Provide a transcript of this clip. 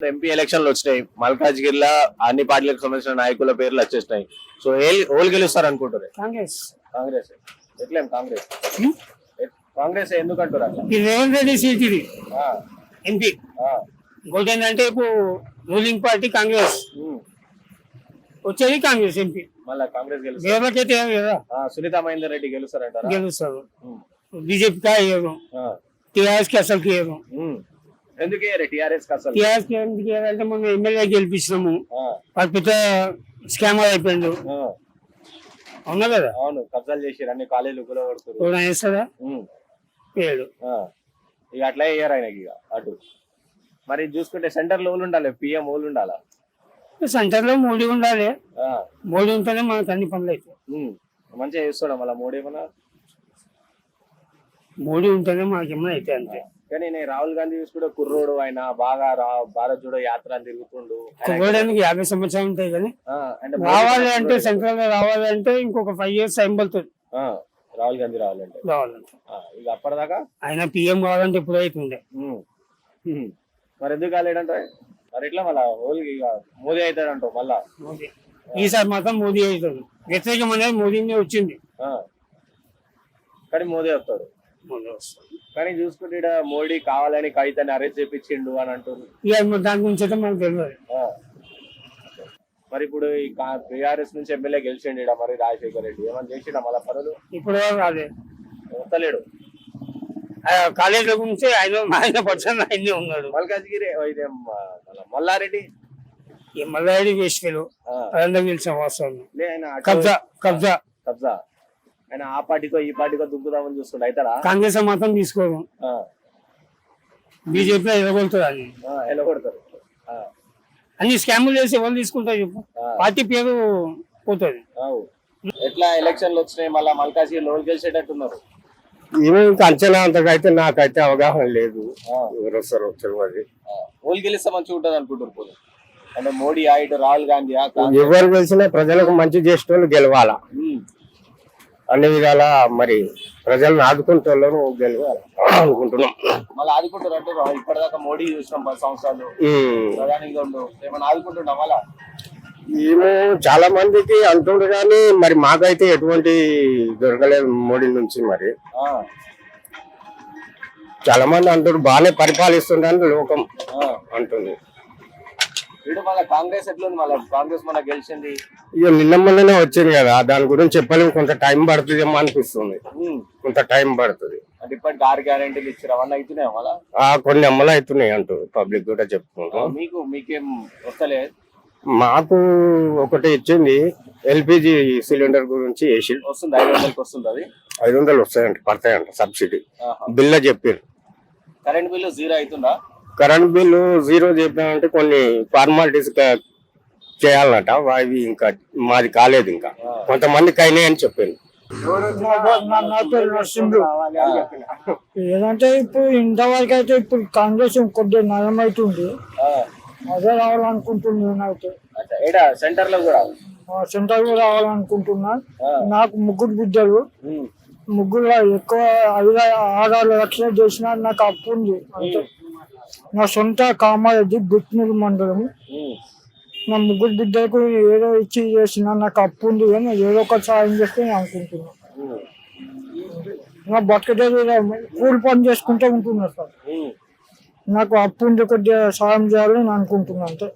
MP ఎలక్షన్లు వచ్చినాయి. మల్కాజ్గిరిలో అన్ని పార్టీలకు సంబంధించిన నాయకుల పేర్లు వచ్చేసినాయి. సో ఓళ్ళు గెలుస్తారు అనుకుంటారు కాంగ్రెస్. కాంగ్రెస్. ఎట్లేం కాంగ్రెస్? కాంగ్రెస్ ఎందుకు అంటారు అట్లా? ఇది రేవంత్ రెడ్డి సీట్ ఇది ఆ, ఎంపీ. ఇంకోటి ఏంటంటే ఇప్పుడు రూలింగ్ పార్టీ కాంగ్రెస్. వచ్చేది కాంగ్రెస్ ఎంపీ. మళ్ళా కాంగ్రెస్ గెలుస్తారు. సునీత మహేందర్ రెడ్డి గెలుస్తారంటారా? గెలుస్తారు ఇవ్వరు ఆ, టీఆర్ఎస్కి అసలు టీఆర్ఎస్ ఎందుకు? ఇవ్వాలంటే మనం ఎమ్మెల్యే గెలిపించినాము. వాడు పెద్ద స్కామర్ అయిపోయిండు. అవునా కదా అవును కబ్జాలు చేసి అన్ని కాలేజీలు కూడా వేస్తాడా ఆ, ఇక అట్లా వేయరు ఆయనకి ఇక అటు. మరి చూసుకుంటే సెంటర్లో ఉండాలి పిఎం ఊళ్ళు ఉండాలా? సెంటర్లో మోడీ ఉండాలి. మోడీ ఉంటేనే మనకు అన్ని పనులు ఉమ్. మంచిగా చేస్తాడు మళ్ళీ మూడు ఏమన్నా? మోడీ ఉంటేనే మనకి ఏమైనా అవుతాయి అంతే. కానీ నేను రాహుల్ గాంధీ చూసుకుంటే కుర్రోడు ఆయన బాగా రా భారత్ జోడో యాత్ర తిరుగుతుండు. కోవడానికి యాభై సంవత్సరాలు ఉంటాయి కానీ రావాలి అంటే సెంట్రల్లో రావాలి అంటే ఇంకొక ఫైవ్ ఇయర్స్ టైం పడుతుంది. ఆ, రాహుల్ గాంధీ రావాలంటే. రావాలంటే ఇక అప్పటిదాకా? ఆయన పిఎం కావాలంటే ఇప్పుడు అవుతుండే. మరి ఎందుకు కాలేడంటే? మరి ఎట్లా మళ్ళా? ఓన్లీ ఇక మోదీ అవుతాడంటావు మళ్ళా? మోదీ. ఈసారి మాత్రం మోదీ అవుతుంది వ్యతిరేకం అనేది మోదీనే వచ్చింది. ఆ. కానీ మోదీ వస్తాడు. కానీ చూసుకుంటే ఈడ మోడీ కావాలని కవితని అరెస్ట్ చేపించిండు అని అంటుంది ఇక మరి దాని గురించి అయితే మనకు తెలియదు ఆ. మరి ఇప్పుడు ఈ బీఆర్ఎస్ నుంచి ఎమ్మెల్యే గెలిచిండు ఈడ మరి రాజశేఖర్ రెడ్డి. ఏమన్నా చేసిండ మళ్ళా పనులు? ఇప్పుడు రాలే? వస్తలేడు. ఆ కాలేజీల గురించి ఆయన ఆయన పర్సన్ ఆయనే ఉన్నాడు. మల్కాజ్గిరి ఇదే మన మల్లారెడ్డి? ఈ మల్లారెడ్డి వేసుకెళ్ళు ఆ. అదంతా తెలిసిన వాస్తవం. లే ఆయన అటు- కబ్జా కబ్జా. కబ్జా. ఆయన ఆ పార్టీకో ఈ పార్టీకో దుక్కుదామని చూస్తుండే అవుతాడా కాంగ్రెస్ మాత్రం తీసుకోదు ఆ. బీజేపీలో ఎదగొడుతుంది అని ఆ, ఎలా కొడతారు ఆ. అన్ని స్కాములు చేసి ఎవరు తీసుకుంటారు చెప్పు. పార్టీ పేరు పోతుంది. ఎట్లా ఎలక్షన్లు వచ్చినాయి మళ్ళా మల్కాజ్గిరి లోన్ గెలిచేటట్టున్నారు ఏమో ఇంకా అంచనా అంతకైతే నాకైతే అవగాహన లేదు ఓళ్ళు గెలిస్తే మంచిగా ఉంటుంది అనుకుంటారు. అంటే మోడీ ఆయిడ్ రాహుల్ గాంధీ. ఎవరు గెలిచినా ప్రజలకు మంచి చేసిన వాళ్ళు గెలవాలా. అన్ని విధాల మరి ప్రజలను ఆదుకుంటే గెలవాలి అనుకుంటున్నాం. మళ్ళీ ఆదుకుంటారు ఇప్పటిదాకా మోడీ చూసినాం పది సంవత్సరాలు. ఉమ్. ప్రధానిగా ఉండు ఏమన్నా ఆదుకుంటున్నా మళ్ళా? ఏమో చాలా మందికి అంటుండ్రు కానీ మరి మాకైతే ఎటువంటి దొరకలేదు మోడీ నుంచి మరి. చాలా మంది అంటారు బాగానే పరిపాలిస్తుండని లోకం. అంటుంది. వీడు మళ్ళీ కాంగ్రెస్ ఎట్లుంది? మళ్ళీ కాంగ్రెస్ మన గెలిచింది. ఇక నిన్న మొన్ననే వచ్చింది కదా దాని గురించి చెప్పలేము కొంత టైం పడుతుందేమో అనిపిస్తుంది. ఉమ్. కొంత టైం పడుతుంది. అంటే ఇప్పటికి ఆరు గ్యారెంటీలు ఇచ్చారు అవన్నీ అవుతున్నాయి మళ్ళా? కొన్ని అమలు అవుతున్నాయి అంటూ పబ్లిక్ కూడా చెప్పుకుంటాం. మీకు మీకేం వస్తలే? మాకు ఒకటి ఇచ్చింది ఎల్పిజి సిలిండర్ గురించి వేసి వస్తుంది ఐదు వందలకి వస్తుంది అది? ఐదు వందలు వస్తాయంట పడతాయంట సబ్సిడీ. బిల్ల చెప్పారు కరెంట్ బిల్లు జీరో అవుతుందా? కరెంట్ బిల్లు జీరో చెప్పామంటే కొన్ని ఫార్మాలిటీస్ చేయాలన్నట. అవి ఇంకా మాది కాలేదు ఇంకా. కొంతమందికి అయినాయి అని చెప్పారు. నా పేరు నరసింహుడు ఏదంటే ఇప్పుడు ఇంతవరకు అయితే ఇప్పుడు కాంగ్రెస్ కొద్దిగా నయం అవుతుంది ఆ. అదే రావాలనుకుంటుంది నేనైతే. సెంటర్లో కూడా? సెంటర్ రావాలనుకుంటున్నా. నాకు ముగ్గురు బిడ్డలు. ముగ్గురు ఎక్కువ ఐదు ఆరు ఆరు లక్షలు చేసిన నాకు అప్పు ఉంది. అంతే. నా సొంత కామారెడ్డి గుట్నూరు మండలం. నా ముగ్గురు బిడ్డలకు ఏదో ఇచ్చి చేసిన నాకు అప్పు ఉంది కానీ ఏదో ఒక సాయం చేస్తే నేను అనుకుంటున్నా ఉమ్. నా బతకటే కూలి పని చేసుకుంటూ ఉంటున్నా సార్. నాకు అప్పు ఉంది కొద్దిగా సాయం చేయాలని నేను అనుకుంటున్నా అంతే